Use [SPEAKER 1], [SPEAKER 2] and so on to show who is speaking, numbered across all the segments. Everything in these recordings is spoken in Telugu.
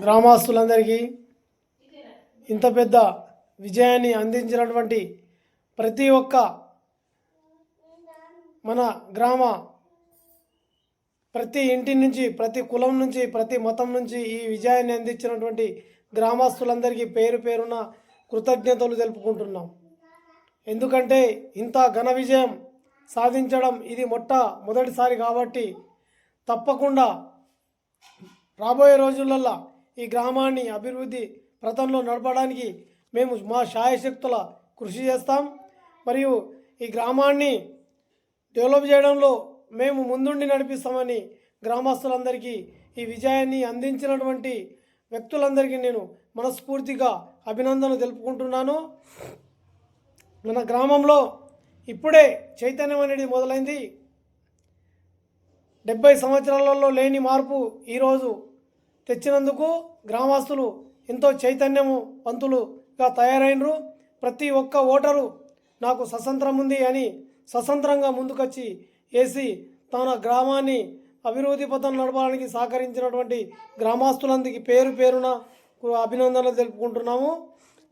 [SPEAKER 1] గ్రామస్తులందరికీ ఇంత పెద్ద విజయాన్ని అందించినటువంటి ప్రతి ఒక్క మన గ్రామ ప్రతి ఇంటి నుంచి ప్రతి కులం నుంచి ప్రతి మతం నుంచి ఈ విజయాన్ని అందించినటువంటి గ్రామస్తులందరికీ పేరు పేరున కృతజ్ఞతలు తెలుపుకుంటున్నాం. ఎందుకంటే ఇంత ఘన విజయం సాధించడం ఇది మొట్ట మొదటిసారి కాబట్టి తప్పకుండా రాబోయే రోజులల్లా ఈ గ్రామాన్ని అభివృద్ధి ప్రతంలో నడపడానికి మేము మా శాయశక్తుల కృషి చేస్తాం. మరియు ఈ గ్రామాన్ని డెవలప్ చేయడంలో మేము ముందుండి నడిపిస్తామని గ్రామస్తులందరికీ ఈ విజయాన్ని అందించినటువంటి వ్యక్తులందరికీ నేను మనస్ఫూర్తిగా అభినందనలు తెలుపుకుంటున్నాను. మన గ్రామంలో ఇప్పుడే చైతన్యం అనేది మొదలైంది. డెబ్బై సంవత్సరాలలో లేని మార్పు ఈరోజు తెచ్చినందుకు గ్రామస్తులు ఎంతో చైతన్యము వంతులుగా తయారైనరు. ప్రతి ఒక్క ఓటరు నాకు స్వతంత్రం ఉంది అని స్వతంత్రంగా ముందుకొచ్చి వేసి తన గ్రామాన్ని అభివృద్ధి పథం నడపడానికి సహకరించినటువంటి గ్రామస్తులందరికీ పేరు పేరున అభినందనలు తెలుపుకుంటున్నాము.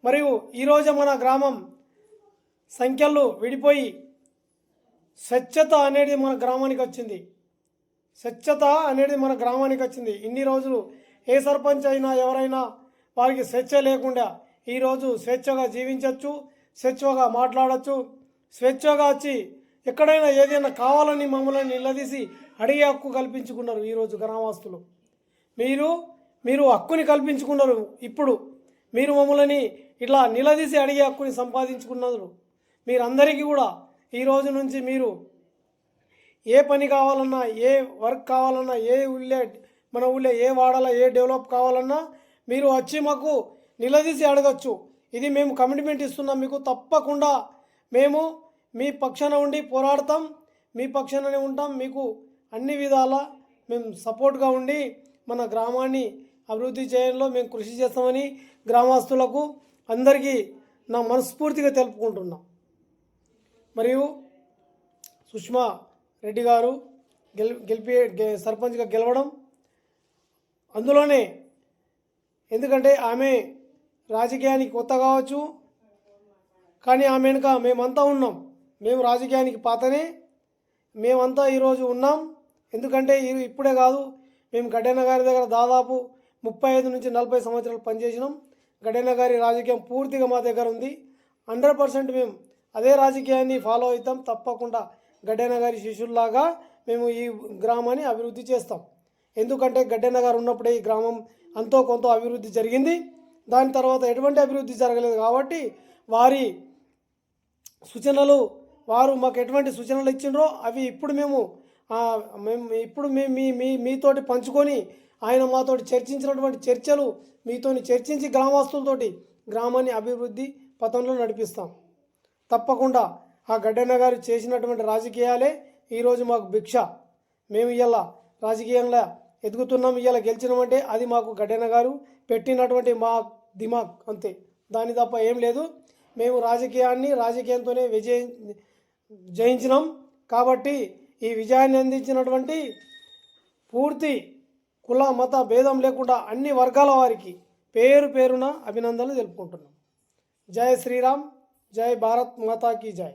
[SPEAKER 1] మరియు ఈరోజు మన గ్రామం సంఖ్యలు విడిపోయి స్వచ్ఛత అనేది మన గ్రామానికి వచ్చింది. స్వచ్ఛత అనేది మన గ్రామానికి వచ్చింది. ఇన్ని రోజులు ఏ సర్పంచ్ అయినా ఎవరైనా వారికి స్వేచ్ఛ లేకుండా ఈరోజు స్వేచ్ఛగా జీవించవచ్చు స్వేచ్ఛగా మాట్లాడచ్చు స్వేచ్ఛగా వచ్చి ఎక్కడైనా ఏదైనా కావాలని మమ్మల్ని నిలదీసి అడిగే హక్కు కల్పించుకున్నారు ఈరోజు గ్రామస్తులు. మీరు మీరు హక్కుని కల్పించుకున్నారు ఇప్పుడు. మీరు మమ్మల్ని ఇట్లా నిలదీసి అడిగే హక్కుని సంపాదించుకున్నారు. మీరందరికీ కూడా ఈ రోజు నుంచి మీరు ఏ పని కావాలన్నా ఏ వర్క్ కావాలన్నా ఏ ఊళ్ళే మన ఊళ్ళో ఏ వాడాలా ఏ డెవలప్ కావాలన్నా మీరు వచ్చి మాకు నిలదీసి అడగచ్చు. ఇది మేము కమిట్మెంట్ ఇస్తున్నాం. మీకు తప్పకుండా మేము మీ పక్షాన ఉండి పోరాడతాం. మీ పక్షాననే ఉంటాం. మీకు అన్ని విధాల మేము సపోర్ట్గా ఉండి మన గ్రామాన్ని అభివృద్ధి చేయడంలో మేము కృషి చేస్తామని గ్రామస్తులకు అందరికీ నా మనస్ఫూర్తిగా తెలుపుకుంటున్నాం. మరియు సుష్మా రెడ్డి గారు గెల్ గెలిపి గె- సర్పంచ్గా గెలవడం అందులోనే ఎందుకంటే ఆమె రాజకీయానికి కొత్త కావచ్చు కానీ ఆమె వెనుక మేమంతా ఉన్నాం. మేము రాజకీయానికి పాతనే మేమంతా ఈరోజు ఉన్నాం. ఎందుకంటే ఇప్పుడే కాదు మేము గడ్డన్న గారి దగ్గర దాదాపు ముప్పై ఐదు నుంచి నలభై సంవత్సరాలు పనిచేసినాం. గడ్డన్న గారి రాజకీయం పూర్తిగా మా దగ్గర ఉంది. హండ్రెడ్ పర్సెంట్ మేము అదే రాజకీయాన్ని ఫాలో అవుతాం తప్పకుండా. గడ్డన్న గారి శిష్యుల్లాగా మేము ఈ గ్రామాన్ని అభివృద్ధి చేస్తాం. ఎందుకంటే గడ్డన్న గారు ఉన్నప్పుడే ఈ గ్రామం అంతో కొంత అభివృద్ధి జరిగింది. దాని తర్వాత ఎటువంటి అభివృద్ధి జరగలేదు కాబట్టి వారి సూచనలు వారు మాకు ఎటువంటి సూచనలు ఇచ్చిండ్రో అవి ఇప్పుడు మేము మేము ఇప్పుడు మేము మీ మీ మీతోటి పంచుకొని ఆయన మాతోటి చర్చించినటువంటి చర్చలు మీతోని చర్చించి గ్రామస్తులతోటి గ్రామాన్ని అభివృద్ధి పథంలో నడిపిస్తాం. తప్పకుండా ఆ గడ్డన్న గారు చేసినటువంటి రాజకీయాలే ఈరోజు మాకు భిక్ష. మేము ఇవాళ రాజకీయంగా ఎదుగుతున్నాం ఇవాళ గెలిచినామంటే అది మాకు గడ్డన్న గారు పెట్టినటువంటి మా దిమాగ్ అంతే. దాని తప్ప ఏం లేదు. మేము రాజకీయాన్ని రాజకీయంతోనే విజయ జయించినాం. కాబట్టి ఈ విజయాన్ని అందించినటువంటి పూర్తి కుల మత భేదం లేకుండా అన్ని వర్గాల వారికి పేరు పేరున అభినందనలు తెలుపుకుంటున్నాం. జై శ్రీరామ్ జై భారత్ మాతాకి జై.